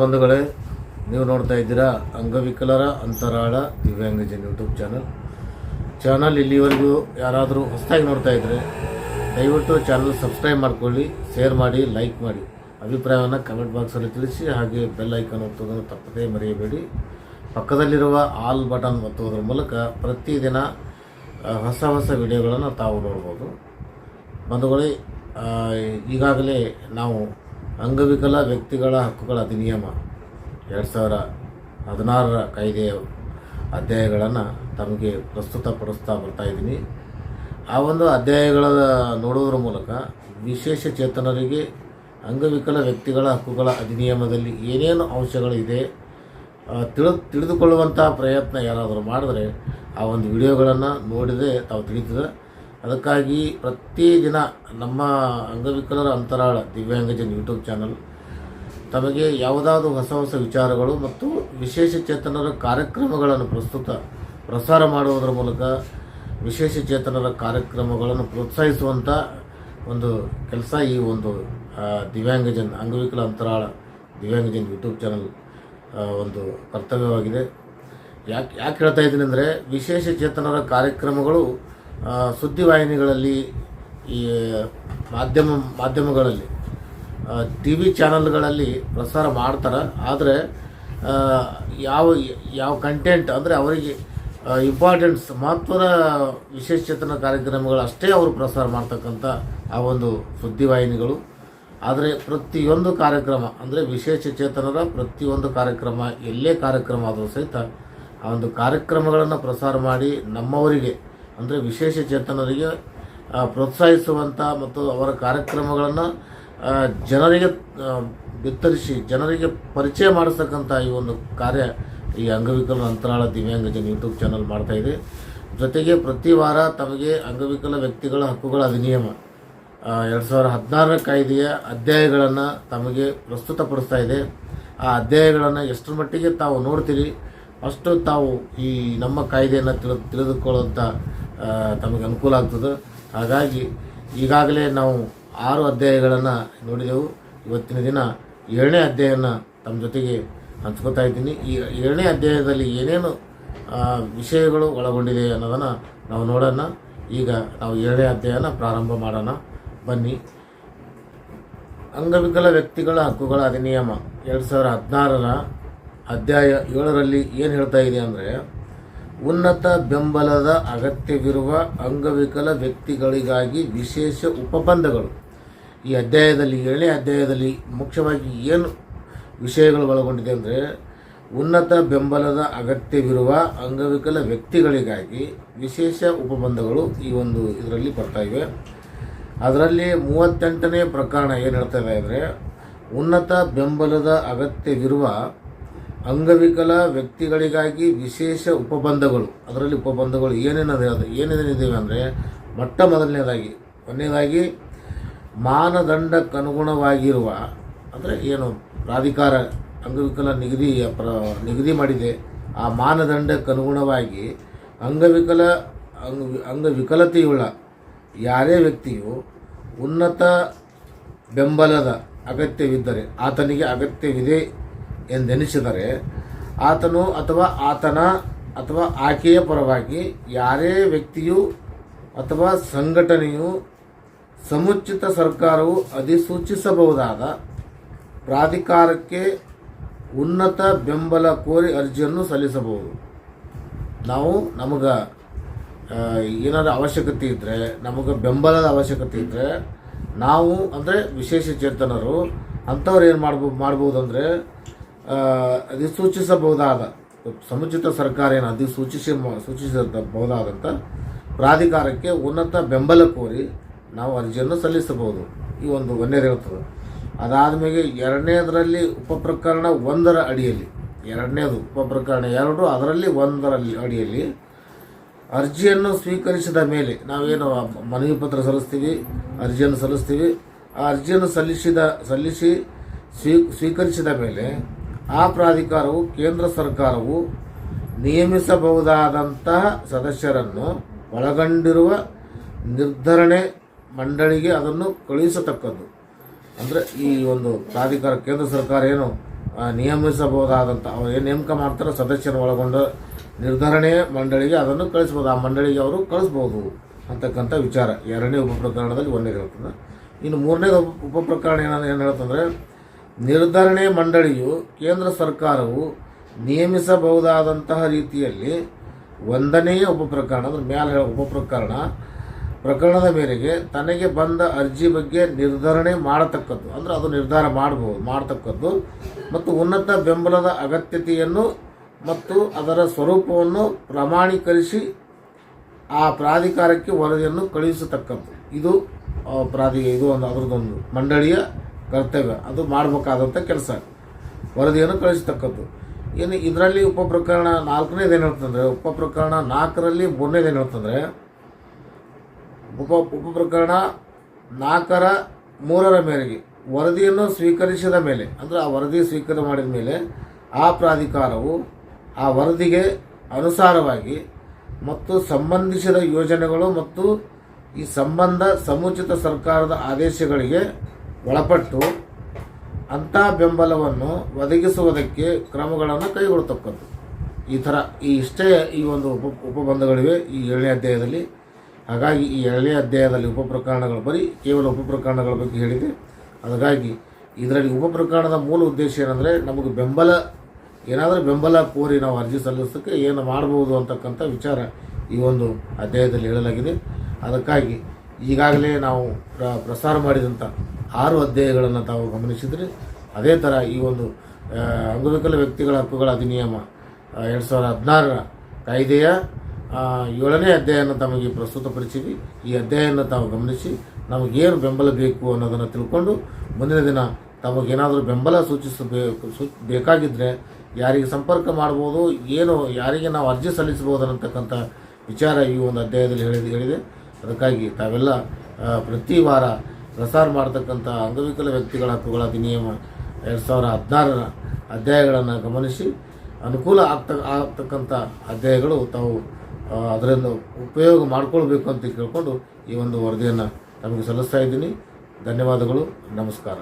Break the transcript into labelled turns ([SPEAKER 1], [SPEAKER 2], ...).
[SPEAKER 1] ಬಂಧುಗಳೇ, ನೀವು ನೋಡ್ತಾ ಇದ್ದೀರಾ ಅಂಗವಿಕಲರ ಅಂತರಾಳ ದಿವ್ಯಾಂಗಜನ್ ಯೂಟ್ಯೂಬ್ ಚಾನಲ್. ಚಾನಲ್ ಇಲ್ಲಿವರೆಗೂ ಯಾರಾದರೂ ಹೊಸದಾಗಿ ನೋಡ್ತಾ ಇದ್ದರೆ ದಯವಿಟ್ಟು ಚಾನಲ್ ಸಬ್ಸ್ಕ್ರೈಬ್ ಮಾಡ್ಕೊಳ್ಳಿ, ಶೇರ್ ಮಾಡಿ, ಲೈಕ್ ಮಾಡಿ. ಅಭಿಪ್ರಾಯವನ್ನು ಕಮೆಂಟ್ ಬಾಕ್ಸಲ್ಲಿ ತಿಳಿಸಿ, ಹಾಗೆ ಬೆಲ್ ಐಕಾನ್ ಒತ್ತುವುದನ್ನು ತಪ್ಪದೇ ಮರೆಯಬೇಡಿ. ಪಕ್ಕದಲ್ಲಿರುವ ಆಲ್ ಬಟನ್ ಒತ್ತುವುದರ ಮೂಲಕ ಪ್ರತಿದಿನ ಹೊಸ ಹೊಸ ವಿಡಿಯೋಗಳನ್ನು ತಾವು ನೋಡ್ಬೋದು. ಬಂಧುಗಳೇ ಈಗಾಗಲೇ ನಾವು ಅಂಗವಿಕಲ ವ್ಯಕ್ತಿಗಳ ಹಕ್ಕುಗಳ ಅಧಿನಿಯಮ. ಎರಡು ಸಾವಿರ ಹದಿನಾರರ ಕಾಯ್ದೆಯ ಅಧ್ಯಾಯಗಳನ್ನು ತಮಗೆ ಪ್ರಸ್ತುತಪಡಿಸ್ತಾ ಬರ್ತಾ ಇದ್ದೀನಿ. ಆ ಒಂದು ಅಧ್ಯಾಯಗಳ ನೋಡುವುದರ ಮೂಲಕ ವಿಶೇಷ ಚೇತನರಿಗೆ ಅಂಗವಿಕಲ ವ್ಯಕ್ತಿಗಳ ಹಕ್ಕುಗಳ ಅಧಿನಿಯಮದಲ್ಲಿ ಏನೇನು ಅಂಶಗಳಿದೆ ತಿಳಿ ತಿಳಿದುಕೊಳ್ಳುವಂಥ ಪ್ರಯತ್ನ ಯಾರಾದರೂ ಮಾಡಿದ್ರೆ ಆ ಒಂದು ವಿಡಿಯೋಗಳನ್ನು ನೋಡಿದರೆ ತಾವು ತಿಳಿತದೆ. ಅದಕ್ಕಾಗಿ ಪ್ರತಿದಿನ ನಮ್ಮ ಅಂಗವಿಕಲರ ಅಂತರಾಳ ದಿವ್ಯಾಂಗಜನ್ ಯೂಟ್ಯೂಬ್ ಚಾನಲ್ ತಮಗೆ ಯಾವುದಾದ್ರೂ ಹೊಸ ಹೊಸ ವಿಚಾರಗಳು ಮತ್ತು ವಿಶೇಷ ಚೇತನರ ಕಾರ್ಯಕ್ರಮಗಳನ್ನು ಪ್ರಸ್ತುತ ಪ್ರಸಾರ ಮಾಡುವುದರ ಮೂಲಕ ವಿಶೇಷ ಚೇತನರ ಕಾರ್ಯಕ್ರಮಗಳನ್ನು ಪ್ರೋತ್ಸಾಹಿಸುವಂಥ ಒಂದು ಕೆಲಸ ಈ ಒಂದು ದಿವ್ಯಾಂಗಜನ್ ಅಂಗವಿಕಲ ಅಂತರಾಳ ದಿವ್ಯಾಂಗಜನ್ ಯೂಟ್ಯೂಬ್ ಚಾನಲ್ ಒಂದು ಕರ್ತವ್ಯವಾಗಿದೆ. ಯಾಕೆ ಯಾಕೆ ಹೇಳ್ತಾ ಇದ್ದೀನಿ ಅಂದರೆ ವಿಶೇಷ ಚೇತನರ ಕಾರ್ಯಕ್ರಮಗಳು ಸುದ್ದಿವಾಹಿನಿಗಳಲ್ಲಿ ಈ, ಮಾಧ್ಯಮ, ಮಾಧ್ಯಮಗಳಲ್ಲಿ ಟಿ ವಿ ಚಾನಲ್ಗಳಲ್ಲಿ ಪ್ರಸಾರ ಮಾಡ್ತಾರೆ. ಆದರೆ ಯಾವ ಯಾವ ಕಂಟೆಂಟ್ ಅಂದರೆ ಅವರಿಗೆ ಇಂಪಾರ್ಟೆನ್ಸ್ ಮಹತ್ವದ ವಿಶೇಷ ಕಾರ್ಯಕ್ರಮಗಳು ಅಷ್ಟೇ ಅವರು ಪ್ರಸಾರ ಮಾಡ್ತಕ್ಕಂಥ ಆ ಒಂದು ಸುದ್ದಿವಾಹಿನಿಗಳು. ಆದರೆ ಪ್ರತಿಯೊಂದು ಕಾರ್ಯಕ್ರಮ ಅಂದರೆ ವಿಶೇಷ ಚೇತನರ ಪ್ರತಿಯೊಂದು ಕಾರ್ಯಕ್ರಮ, ಎಲ್ಲೇ ಕಾರ್ಯಕ್ರಮ ಆದರೂ ಸಹಿತ ಆ ಒಂದು ಕಾರ್ಯಕ್ರಮಗಳನ್ನು ಪ್ರಸಾರ ಮಾಡಿ ನಮ್ಮವರಿಗೆ ಅಂದರೆ ವಿಶೇಷ ಚೇತನರಿಗೆ ಪ್ರೋತ್ಸಾಹಿಸುವಂಥ ಮತ್ತು ಅವರ ಕಾರ್ಯಕ್ರಮಗಳನ್ನು ಜನರಿಗೆ ಬಿತ್ತರಿಸಿ, ಜನರಿಗೆ ಪರಿಚಯ ಮಾಡಿಸ್ತಕ್ಕಂಥ ಈ ಒಂದು ಕಾರ್ಯ ಈ ಅಂಗವಿಕಲ ಅಂತರಾಳ ದಿವ್ಯಾಂಗಜನ್ ಯೂಟ್ಯೂಬ್ ಚಾನಲ್ ಮಾಡ್ತಾ ಇದೆ. ಜೊತೆಗೆ ಪ್ರತಿ ವಾರ ತಮಗೆ ಅಂಗವಿಕಲ ವ್ಯಕ್ತಿಗಳ ಹಕ್ಕುಗಳ ಅಧಿನಿಯಮ ಎರಡು ಸಾವಿರದ ಹದಿನಾರರ ಕಾಯ್ದೆಯ ಅಧ್ಯಾಯಗಳನ್ನು ತಮಗೆ ಪ್ರಸ್ತುತಪಡಿಸ್ತಾ ಇದೆ. ಆ ಅಧ್ಯಾಯಗಳನ್ನು ಎಷ್ಟರ ಮಟ್ಟಿಗೆ ತಾವು ನೋಡ್ತೀರಿ, ಅಷ್ಟು ತಾವು ಈ ನಮ್ಮ ಕಾಯ್ದೆಯನ್ನು ತಿಳಿದು ತಿಳಿದುಕೊಳ್ಳುವಂಥ ತಮಗೆ ಅನುಕೂಲ ಆಗ್ತದೆ. ಹಾಗಾಗಿ ಈಗಾಗಲೇ ನಾವು ಆರು ಅಧ್ಯಾಯಗಳನ್ನು ನೋಡಿದೆವು. ಇವತ್ತಿನ ದಿನ ಏಳನೇ ಅಧ್ಯಾಯನ ತಮ್ಮ ಜೊತೆಗೆ ಹಂಚ್ಕೋತಾ ಇದ್ದೀನಿ. ಈ ಏಳನೇ ಅಧ್ಯಾಯದಲ್ಲಿ ಏನೇನು ವಿಷಯಗಳು ಒಳಗೊಂಡಿದೆ ಅನ್ನೋದನ್ನು ನಾವು ನೋಡೋಣ. ಈಗ ನಾವು ಏಳನೇ ಅಧ್ಯಾಯನ ಪ್ರಾರಂಭ ಮಾಡೋಣ. ಬನ್ನಿ. ಅಂಗವಿಕಲ ವ್ಯಕ್ತಿಗಳ ಹಕ್ಕುಗಳ ಅಧಿನಿಯಮ ಎರಡು ಸಾವಿರ ಹದಿನಾರರ ಅಧ್ಯಾಯ ಏಳರಲ್ಲಿ ಏನು ಹೇಳ್ತಾ ಇದೆ ಅಂದರೆ ಉನ್ನತ ಬೆಂಬಲದ ಅಗತ್ಯವಿರುವ ಅಂಗವಿಕಲ ವ್ಯಕ್ತಿಗಳಿಗಾಗಿ ವಿಶೇಷ ಉಪಬಂಧಗಳು. ಈ ಅಧ್ಯಾಯದಲ್ಲಿ ಏಳನೇ ಅಧ್ಯಾಯದಲ್ಲಿ ಮುಖ್ಯವಾಗಿ ಏನು ವಿಷಯಗಳು ಒಳಗೊಂಡಿದೆ ಅಂದರೆ, ಉನ್ನತ ಬೆಂಬಲದ ಅಗತ್ಯವಿರುವ ಅಂಗವಿಕಲ ವ್ಯಕ್ತಿಗಳಿಗಾಗಿ ವಿಶೇಷ ಉಪಬಂಧಗಳು ಈ ಒಂದು ಇದರಲ್ಲಿ ಬರ್ತಾ ಇವೆ. ಅದರಲ್ಲಿ ಮೂವತ್ತೆಂಟನೇ ಪ್ರಕರಣ ಏನು ಹೇಳ್ತಾ ಇದೆ ಅಂದರೆ, ಉನ್ನತ ಬೆಂಬಲದ ಅಗತ್ಯವಿರುವ ಅಂಗವಿಕಲ ವ್ಯಕ್ತಿಗಳಿಗಾಗಿ ವಿಶೇಷ ಉಪಬಂಧಗಳು. ಅದರಲ್ಲಿ ಉಪಬಂಧಗಳು ಏನೇನದೆ ಅದು ಏನೇನಿದ್ದೀವಿ ಅಂದರೆ, ಮೊಟ್ಟ ಮೊದಲನೇದಾಗಿ, ಒಂದನೇದಾಗಿ ಮಾನದಂಡಕ್ಕನುಗುಣವಾಗಿರುವ, ಅಂದರೆ ಏನು, ಪ್ರಾಧಿಕಾರ ಅಂಗವಿಕಲ ನಿಗದಿ, ಪ್ರ ನಿಗದಿ ಮಾಡಿದೆ. ಆ ಮಾನದಂಡಕ್ಕನುಗುಣವಾಗಿ ಅಂಗವಿಕಲ, ಅಂಗ ಅಂಗವಿಕಲತೆಯುಳ್ಳ ಯಾರೇ ವ್ಯಕ್ತಿಯು ಉನ್ನತ ಬೆಂಬಲದ ಅಗತ್ಯವಿದ್ದರೆ, ಆತನಿಗೆ ಅಗತ್ಯವಿದೆ ಎಂದೆನಿಸಿದರೆ ಆತನು ಅಥವಾ ಆತನ ಅಥವಾ ಆಕೆಯ ಪರವಾಗಿ ಯಾರೇ ವ್ಯಕ್ತಿಯು ಅಥವಾ ಸಂಘಟನೆಯು ಸಮುಚಿತ ಸರ್ಕಾರವು ಅಧಿಸೂಚಿಸಬಹುದಾದ ಪ್ರಾಧಿಕಾರಕ್ಕೆ ಉನ್ನತ ಬೆಂಬಲ ಕೋರಿ ಅರ್ಜಿಯನ್ನು ಸಲ್ಲಿಸಬಹುದು. ನಾವು ನಮಗೆ ಏನಾದರೂ ಅವಶ್ಯಕತೆ ಇದ್ದರೆ ನಮಗೆ ಬೆಂಬಲದ ಅವಶ್ಯಕತೆ ಇದ್ದರೆ ನಾವು ಅಂದರೆ ವಿಶೇಷ ಚೇತನರು, ಅಂಥವ್ರು ಏನು ಮಾಡ್ಬೋ ಮಾಡ್ಬೋದು ಅಂದರೆ ಅಧಿಸೂಚಿಸಬಹುದಾದ ಸಮುಚಿತ ಸರ್ಕಾರ ಏನು ಅಧಿಸೂಚಿಸಿ ಸೂಚಿಸಬಹುದಾದಂಥ ಪ್ರಾಧಿಕಾರಕ್ಕೆ ಉನ್ನತ ಬೆಂಬಲ ಕೋರಿ ನಾವು ಅರ್ಜಿಯನ್ನು ಸಲ್ಲಿಸಬಹುದು. ಈ ಒಂದು ಒಂದನೇದು ಇರ್ತದೆ ಅದಾದಮೇಲೆ ಎರಡನೇದರಲ್ಲಿ ಉಪಪ್ರಕರಣ ಒಂದರ ಅಡಿಯಲ್ಲಿ, ಎರಡನೇದು ಉಪಪ್ರಕರಣ ಎರಡು, ಅದರಲ್ಲಿ ಒಂದರಲ್ಲಿ ಅಡಿಯಲ್ಲಿ ಅರ್ಜಿಯನ್ನು ಸ್ವೀಕರಿಸಿದ ಮೇಲೆ ನಾವೇನು ಮನವಿ ಪತ್ರ ಸಲ್ಲಿಸ್ತೀವಿ, ಅರ್ಜಿಯನ್ನು ಸಲ್ಲಿಸ್ತೀವಿ. ಆ ಅರ್ಜಿಯನ್ನು ಸಲ್ಲಿಸಿದ, ಸಲ್ಲಿಸಿ ಸ್ವೀ, ಸ್ವೀಕರಿಸಿದ ಮೇಲೆ ಆ ಪ್ರಾಧಿಕಾರವು, ಕೇಂದ್ರ ಸರ್ಕಾರವು ನಿಯಮಿಸಬಹುದಾದಂತಹ ಸದಸ್ಯರನ್ನು ಒಳಗೊಂಡಿರುವ ನಿರ್ಧರಣೆ ಮಂಡಳಿಗೆ ಅದನ್ನು ಕಳುಹಿಸತಕ್ಕದ್ದು. ಅಂದರೆ ಈ ಒಂದು ಪ್ರಾಧಿಕಾರ, ಕೇಂದ್ರ ಸರ್ಕಾರ ಏನು ನಿಯಮಿಸಬಹುದಾದಂಥ ಅವ್ರು ಏನು ನೇಮಕ ಮಾಡ್ತಾರೋ ಸದಸ್ಯರ ಒಳಗೊಂಡ ನಿರ್ಧರಣೆ ಮಂಡಳಿಗೆ ಅದನ್ನು ಕಳಿಸ್ಬೋದು ಆ ಮಂಡಳಿಗೆ ಅವರು ಕಳಿಸ್ಬೋದು ಅಂತಕ್ಕಂಥ ವಿಚಾರ. ಎರಡನೇ ಉಪ ಪ್ರಕರಣದಲ್ಲಿ ಒಂದೇ ಹೇಳ್ತದೆ ಇನ್ನು ಮೂರನೇ ಉಪ ಪ್ರಕರಣ ಏನಂದ್ರೆ ಏನು ಹೇಳ್ತಂದ್ರೆ ನಿರ್ಧರಣೆ ಮಂಡಳಿಯು ಕೇಂದ್ರ ಸರ್ಕಾರವು ನೇಮಿಸಬಹುದಾದಂತಹ ರೀತಿಯಲ್ಲಿ ಒಂದನೆಯ ಉಪ ಪ್ರಕರಣ ಅಂದ್ರೆ ಮ್ಯಾಲೆ ಹೇಳೋ ಉಪ ಪ್ರಕರಣ ಪ್ರಕರಣದ ಮೇರೆಗೆ ತನಗೆ ಬಂದ ಅರ್ಜಿ ಬಗ್ಗೆ ನಿರ್ಧರಣೆ ಮಾಡತಕ್ಕದ್ದು. ಅಂದರೆ ಅದು ನಿರ್ಧಾರ ಮಾಡಬಹುದು ಮಾಡತಕ್ಕದ್ದು. ಮತ್ತು ಉನ್ನತ ಬೆಂಬಲದ ಅಗತ್ಯತೆಯನ್ನು ಮತ್ತು ಅದರ ಸ್ವರೂಪವನ್ನು ಪ್ರಮಾಣೀಕರಿಸಿ ಆ ಪ್ರಾಧಿಕಾರಕ್ಕೆ ವರದಿಯನ್ನು ಕಳುಹಿಸತಕ್ಕದ್ದು. ಇದು ಪ್ರಾಧಿ ಇದು ಒಂದು ಅದರದೊಂದು ಮಂಡಳಿಯ ಕರ್ತವ್ಯ. ಅದು ಮಾಡಬೇಕಾದಂಥ ಕೆಲಸ. ವರದಿಯನ್ನು ಕಳಿಸ್ತಕ್ಕದ್ದು ಇನ್ನು ಇದರಲ್ಲಿ ಉಪ ಪ್ರಕರಣ ನಾಲ್ಕನೇದು ಏನು ಹೇಳ್ತಂದ್ರೆ ಉಪ ಪ್ರಕರಣ ನಾಲ್ಕರಲ್ಲಿ ಮೂರನೇದು ಏನು ಹೇಳ್ತಂದ್ರೆ, ಉಪ ಉಪ ಪ್ರಕರಣ ನಾಲ್ಕರ ಮೂರರ ಮೇರೆಗೆ, ವರದಿಯನ್ನು ಸ್ವೀಕರಿಸಿದ ಮೇಲೆ, ಅಂದರೆ ಆ ವರದಿ ಸ್ವೀಕಾರ ಮಾಡಿದ ಮೇಲೆ ಆ ಪ್ರಾಧಿಕಾರವು ಆ ವರದಿಗೆ ಅನುಸಾರವಾಗಿ ಮತ್ತು ಸಂಬಂಧಿಸಿದ ಯೋಜನೆಗಳು ಮತ್ತು ಈ ಸಂಬಂಧ ಸಮುಚಿತ ಸರ್ಕಾರದ ಆದೇಶಗಳಿಗೆ ಒಳಪಟ್ಟು ಅಂಥ ಬೆಂಬಲವನ್ನು ಒದಗಿಸುವುದಕ್ಕೆ ಕ್ರಮಗಳನ್ನು ಕೈಗೊಳ್ಳತಕ್ಕದ್ದು ಈ ಥರ ಈ ಇಷ್ಟೇ ಈ ಒಂದು ಉಪ ಉಪಬಂಧಗಳಿವೆ ಈ ಏಳನೇ ಅಧ್ಯಾಯದಲ್ಲಿ. ಹಾಗಾಗಿ ಈ ಏಳನೇ ಅಧ್ಯಾಯದಲ್ಲಿ ಉಪ ಪ್ರಕರಣಗಳು ಬರೀ ಕೇವಲ ಉಪ ಪ್ರಕರಣಗಳ ಬಗ್ಗೆ ಹೇಳಿದೆ. ಹಾಗಾಗಿ ಇದರಲ್ಲಿ ಉಪ ಪ್ರಕರಣದ ಮೂಲ ಉದ್ದೇಶ ಏನಂದರೆ ನಮಗೆ ಬೆಂಬಲ, ಏನಾದರೂ ಬೆಂಬಲ ಕೋರಿ ನಾವು ಅರ್ಜಿ ಸಲ್ಲಿಸೋಕ್ಕೆ ಏನು ಮಾಡ್ಬೋದು ಅಂತಕ್ಕಂಥ ವಿಚಾರ ಈ ಒಂದು ಅಧ್ಯಾಯದಲ್ಲಿ ಹೇಳಲಾಗಿದೆ. ಅದಕ್ಕಾಗಿ ಈಗಾಗಲೇ ನಾವು ಪ್ರ ಪ್ರಸಾರ ಮಾಡಿದಂಥ ಆರು ಅಧ್ಯಾಯಗಳನ್ನು ತಾವು ಗಮನಿಸಿದರೆ ಅದೇ ಥರ ಈ ಒಂದು ಅಂಗವಿಕಲ ವ್ಯಕ್ತಿಗಳ ಹಕ್ಕುಗಳ ಅಧಿನಿಯಮ ಎರಡು ಸಾವಿರದ ಹದಿನಾರರ ಕಾಯ್ದೆಯ ಏಳನೇ ಅಧ್ಯಾಯನ ತಮಗೆ ಪ್ರಸ್ತುತಪಡಿಸಿದ್ವಿ. ಈ ಅಧ್ಯಾಯನ ತಾವು ಗಮನಿಸಿ ನಮಗೇನು ಬೆಂಬಲ ಬೇಕು ಅನ್ನೋದನ್ನು ತಿಳ್ಕೊಂಡು ಮುಂದಿನ ದಿನ ತಮಗೇನಾದರೂ ಬೆಂಬಲ ಸೂಚಿಸಬೇಕು, ಸೂ ಬೇಕಾಗಿದ್ದರೆ ಯಾರಿಗೆ ಸಂಪರ್ಕ ಮಾಡ್ಬೋದು, ಏನು, ಯಾರಿಗೆ ನಾವು ಅರ್ಜಿ ಸಲ್ಲಿಸಬಹುದು ಅನ್ನತಕ್ಕಂಥ ವಿಚಾರ ಈ ಒಂದು ಅಧ್ಯಾಯದಲ್ಲಿ ಹೇಳಿದೆ ಹೇಳಿದೆ. ಅದಕ್ಕಾಗಿ ತಾವೆಲ್ಲ ಪ್ರತಿ ವಾರ ಪ್ರಸಾರ ಮಾಡತಕ್ಕಂಥ ಅಂಗವಿಕಲ ವ್ಯಕ್ತಿಗಳ ಹಕ್ಕುಗಳ ಅಧಿನಿಯಮ ಎರಡು ಸಾವಿರ ಹದಿನಾರರ ಅಧ್ಯಾಯಗಳನ್ನು ಗಮನಿಸಿ ಅನುಕೂಲ ಆಗ್ತ, ಆಗ್ತಕ್ಕಂಥ ಅಧ್ಯಾಯಗಳು ತಾವು ಅದರಿಂದ ಉಪಯೋಗ ಮಾಡಿಕೊಳ್ಬೇಕು ಅಂತ ಕೇಳಿಕೊಂಡು ಈ ಒಂದು ವರದಿಯನ್ನು ನಮಗೆ ಸಲ್ಲಿಸ್ತಾ ಇದ್ದೀನಿ. ಧನ್ಯವಾದಗಳು. ನಮಸ್ಕಾರ.